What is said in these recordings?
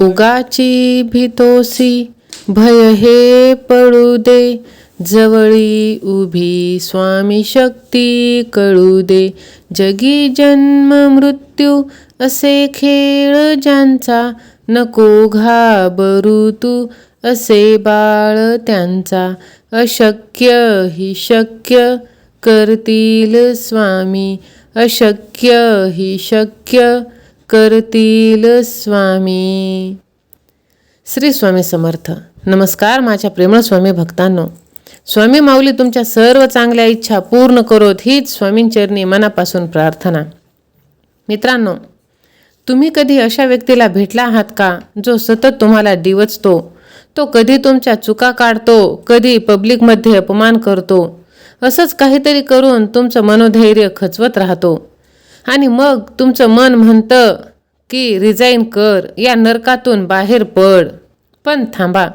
उगाची भीतोसी भय हे पडू दे. जवळी उभी स्वामी शक्ती कळू दे. जगी जन्म मृत्यू असे खेळ ज्यांचा नको घाबरू तू. असे बाळ त्यांचा अशक्य ही शक्य करतील स्वामी. अशक्य ही शक्य करतील स्वामी. श्री स्वामी समर्थ. नमस्कार माझ्या प्रेमळ स्वामी भक्तांनो. स्वामी माऊली तुमच्या सर्व चांगल्या इच्छा पूर्ण करोत हीच स्वामींचरणी मनापासून प्रार्थना. मित्रांनो तुम्ही कधी अशा व्यक्तीला भेटला आहात का जो सतत तुम्हाला डिवचतो तो कधी तुमच्या चुका काढतो कधी पब्लिकमध्ये अपमान करतो? असंच काहीतरी करून तुमचं मनोधैर्य खचवत राहतो. आणि मग तुमचं मन म्हणतं की रिझाईन कर या नरकातून बाहेर पड. पण थांबा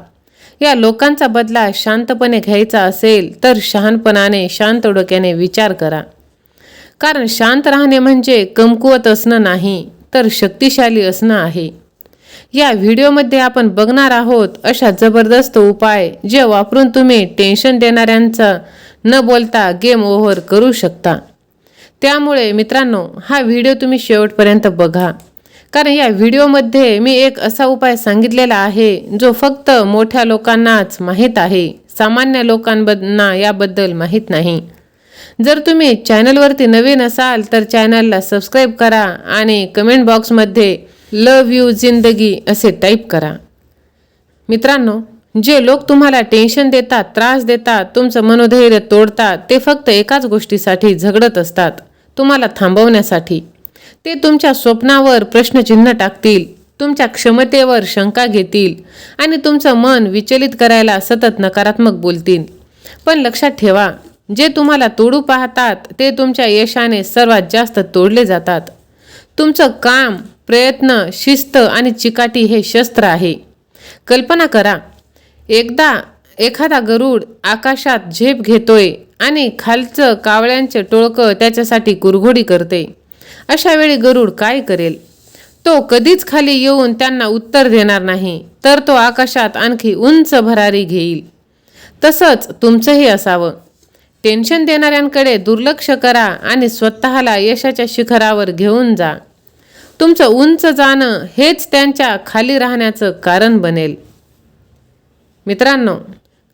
या लोकांचा बदला शांतपणे घ्यायचा असेल तर शहाणपणाने शांत डोक्याने विचार करा. कारण शांत राहणे म्हणजे कमकुवत असणं नाही तर शक्तिशाली असणं आहे. या व्हिडिओमध्ये आपण बघणार आहोत अशा जबरदस्त उपाय जे वापरून तुम्ही टेन्शन देणाऱ्यांचा न बोलता गेम ओव्हर करू शकता. त्यामुळे मित्रांनो हा व्हिडिओ तुम्ही शेवटपर्यंत बघा. कारण या व्हिडिओमध्ये मी एक असा उपाय सांगितलेला आहे जो फक्त मोठ्या लोकांनाच माहीत आहे सामान्य लोकांना याबद्दल माहीत नाही. जर तुम्ही चॅनलवरती नवीन असाल तर चॅनलला सबस्क्राईब करा आणि कमेंट बॉक्समध्ये लव यू जिंदगी असे टाईप करा. मित्रांनो जे लोक तुम्हाला टेन्शन देतात त्रास देतात तुमचं मनोधैर्य तोडतात ते फक्त एकाच गोष्टीसाठी झगडत असतात. तुम्हाला थांबवण्यासाठी. ते तुमच्या स्वप्नावर प्रश्नचिन्ह टाकतील तुमच्या क्षमतेवर शंका घेतील आणि तुमचं मन विचलित करायला सतत नकारात्मक बोलतील. पण लक्षात ठेवा जे तुम्हाला तोडू पाहतात ते तुमच्या यशाने सर्वात जास्त तोडले जातात. तुमचं काम प्रयत्न शिस्त आणि चिकाटी हे शस्त्र आहे. कल्पना करा एकदा एखादा गरुड आकाशात झेप घेतोय आणि खालचं कावळ्यांचे टोळकं त्याच्यासाठी कुरघोडी करते. अशा वेळी गरुड काय करेल? तो कधीच खाली येऊन त्यांना उत्तर देणार नाही तर तो आकाशात आणखी उंच भरारी घेईल. तसंच तुमचंही असावं. टेन्शन देणाऱ्यांकडे दुर्लक्ष करा आणि स्वतःला यशाच्या शिखरावर घेऊन जा. तुमचं उंच जाणं हेच त्यांच्या खाली राहण्याचं कारण बनेल. मित्रांनो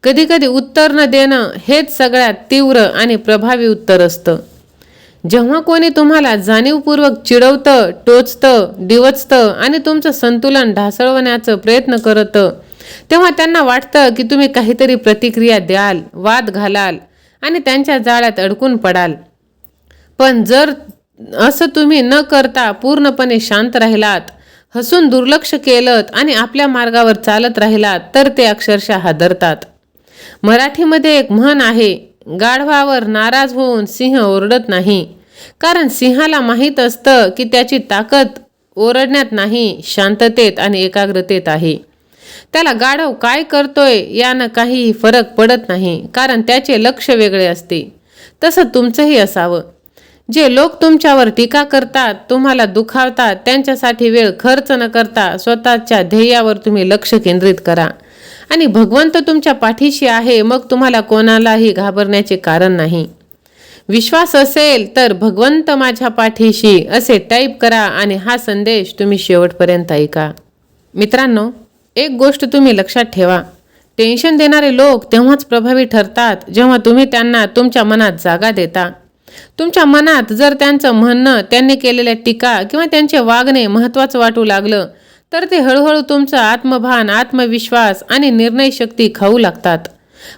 कधीकधी उत्तर न देणं हेच सगळ्यात तीव्र आणि प्रभावी उत्तर असतं. जेव्हा कोणी तुम्हाला जाणीवपूर्वक चिडवतं टोचतं डिवचतं आणि तुमचं संतुलन ढासळवण्याचा प्रयत्न करतं तेव्हा त्यांना वाटतं की तुम्ही काहीतरी प्रतिक्रिया द्याल वाद घालाल आणि त्यांच्या जाळ्यात अडकून पडाल. पण जर असं तुम्ही न करता पूर्णपणे शांत राहिलात हसून दुर्लक्ष केलं आणि आपल्या मार्गावर चालत राहिलात तर ते अक्षरशः हादरतात. मराठीमध्ये एक म्हण आहे गाढवावर नाराज होऊन सिंह ओरडत नाही. कारण सिंहाला माहीत असतं की त्याची ताकद ओरडण्यात नाही शांततेत आणि एकाग्रतेत आहे. त्याला गाढव काय करतोय यानं काहीही फरक पडत नाही कारण त्याचे लक्ष वेगळे असते. तसं तुमचंही असावं. जे लोक तुमच्यावर टीका करतात तुम्हाला दुखावतात त्यांच्यासाठी वेळ खर्च न करता स्वतःच्या ध्येयावर तुम्ही लक्ष केंद्रित करा. आणि भगवंत तुमच्या पाठीशी आहे मग तुम्हाला कोणालाही घाबरण्याचे कारण नाही. विश्वास असेल तर भगवंत माझ्या पाठीशी असे टाईप करा आणि हा संदेश तुम्ही शेवटपर्यंत ऐका. मित्रांनो एक गोष्ट तुम्ही लक्षात ठेवा. टेन्शन देणारे लोक तेव्हाच प्रभावी ठरतात जेव्हा तुम्ही त्यांना तुमच्या मनात जागा देता. तुमच्या मनात जर त्यांचं म्हणणं त्यांनी केलेल्या टीका किंवा त्यांचे वागणे महत्त्वाचं वाटू लागलं तर ते हळूहळू तुमचं आत्मभान आत्मविश्वास आणि निर्णय शक्ती खाऊ लागतात.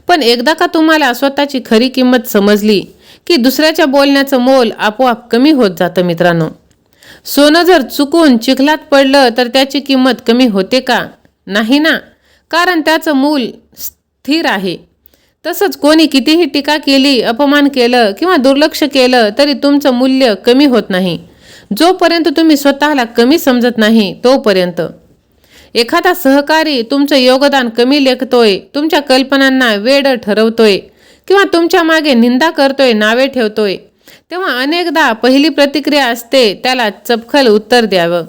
पण एकदा का तुम्हाला स्वतःची खरी किंमत समजली की दुसऱ्याच्या बोलण्याचं मोल आपोआप कमी होत जातं मित्रांनो? सोनं जर चुकून चिखलात पडलं तर त्याची किंमत कमी होते का? नाही ना? कारण त्याचं मूल स्थिर आहे. तसंच कोणी कितीही टीका केली अपमान केलं किंवा दुर्लक्ष केलं तरी तुमचं मूल्य कमी होत नाही. जोपर्यंत तुम्ही स्वतःला कमी समजत नाही तोपर्यंत. एखादा सहकारी तुमचं योगदान कमी लेखतोय तुमच्या कल्पनांना वेड ठरवतोय किंवा तुमच्या मागे निंदा करतोय नावे ठेवतोय तेव्हा अनेकदा पहिली प्रतिक्रिया असते त्याला चपखल उत्तर द्यावं.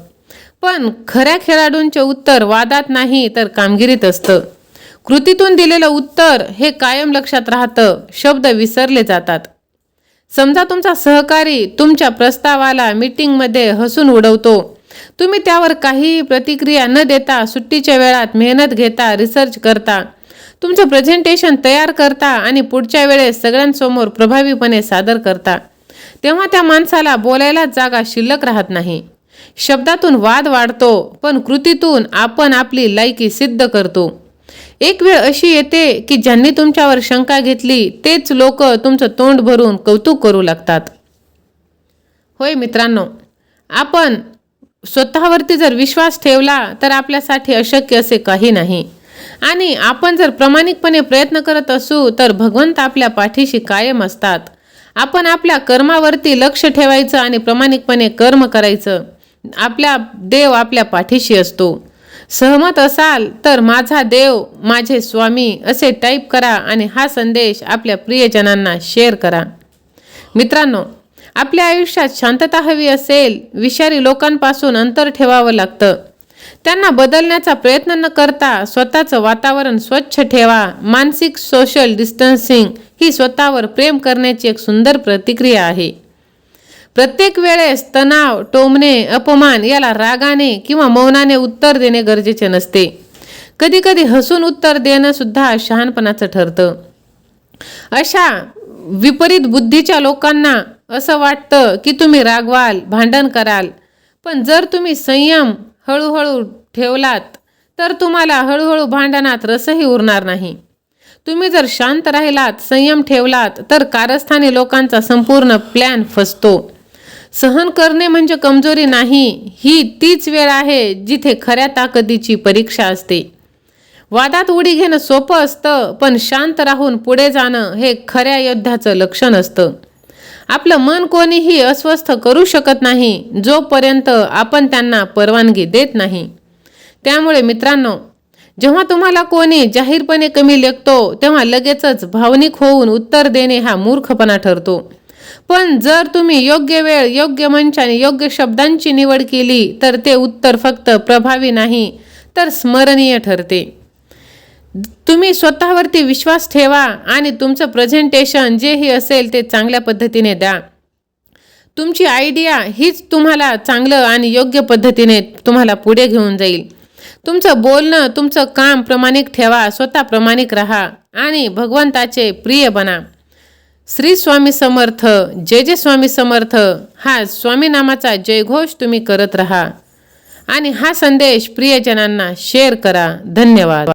पण खऱ्या खेळाडूंचे उत्तर वादात नाही तर कामगिरीत असतं. कृतीतून दिलेलं उत्तर हे कायम लक्षात राहतं शब्द विसरले जातात. समजा तुमचा सहकारी तुमच्या प्रस्तावाला मीटिंगमध्ये हसून उडवतो. तुम्ही त्यावर काही प्रतिक्रिया न देता सुट्टीच्या वेळात मेहनत घेता रिसर्च करता. तुमचं प्रेझेंटेशन तयार करता आणि पुढच्या वेळेस सगळ्यांसमोर प्रभावीपणे सादर करता. तेव्हा त्या माणसाला बोलायला जागा शिल्लक राहत नाही. शब्दातून वाद वाढतो पण कृतीतून आपण आपली लायकी सिद्ध करतो. एक वेळ अशी येते की ज्यांनी तुमच्यावर शंका घेतली तेच लोक तुमचं तोंड भरून कौतुक करू लागतात. होय मित्रांनो आपण स्वतःवरती जर विश्वास ठेवला तर आपल्यासाठी अशक्य असे काही नाही. आणि आपण जर प्रामाणिकपणे प्रयत्न करत असू तर भगवंत आपल्या पाठीशी कायम असतात. आपण आपल्या कर्मावरती लक्ष ठेवायचं आणि प्रामाणिकपणे कर्म करायचं. आपल्या देव आपल्या पाठीशी असतो. सहमत असाल तर माझा देव माझे स्वामी असे टाईप करा आणि हा संदेश आपल्या प्रियजनांना शेअर करा. मित्रांनो आपल्या आयुष्यात शांतता हवी असेल विषारी लोकांपासून अंतर ठेवावं लागतं. त्यांना बदलण्याचा प्रयत्न न करता स्वतःचं वातावरण स्वच्छ ठेवा. मानसिक सोशल डिस्टन्सिंग ही स्वतःवर प्रेम करण्याची एक सुंदर प्रतिक्रिया आहे. प्रत्येक वेळेस तणाव टोमणे अपमान याला रागाने किंवा मौनाने उत्तर देणे गरजेचे नसते. कधीकधी हसून उत्तर देणं सुद्धा शहाणपणाचं ठरतं. अशा विपरीत बुद्धीच्या लोकांना असं वाटतं की तुम्ही रागवाल भांडण कराल. पण जर तुम्ही संयम हळूहळू ठेवलात तर तुम्हाला हळूहळू भांडणात रसही उरणार नाही. तुम्ही जर शांत राहिलात संयम ठेवलात तर कारस्थानी लोकांचा संपूर्ण प्लॅन फसतो. सहन करणे म्हणजे कमजोरी नाही. ही तीच वेळ आहे जिथे खऱ्या ताकदीची परीक्षा असते. वादात उडी घेणं सोपं असतं पण शांत राहून पुढे जाणं हे खऱ्या योद्ध्याचं लक्षण असतं. आपलं मन कोणीही अस्वस्थ करू शकत नाही जोपर्यंत आपण त्यांना परवानगी देत नाही. त्यामुळे मित्रांनो जेव्हा तुम्हाला कोणी जाहीरपणे कमी लेखतो तेव्हा लगेचच भावनिक होऊन उत्तर देणे हा मूर्खपणा ठरतो. पण जर तुम्ही योग्य वेळ योग्य मंच आणि योग्य शब्दांची निवड केली तर ते उत्तर फक्त प्रभावी नाही तर स्मरणीय ठरते. तुम्ही स्वतःवरती विश्वास ठेवा आणि तुमचं प्रेझेंटेशन जेही असेल ते चांगल्या पद्धतीने द्या. तुमची आयडिया हीच तुम्हाला चांगलं आणि योग्य पद्धतीने तुम्हाला पुढे घेऊन जाईल. तुमचं बोलणं तुमचं काम प्रमाणिक ठेवा स्वतः प्रमाणिक राहा आणि भगवंताचे प्रिय बना. श्री स्वामी समर्थ जय जय स्वामी समर्थ. हा स्वामी नामाचा जयघोष तुम्ही करत राहा. आणि हा संदेश प्रियजनांना शेअर करा. धन्यवाद.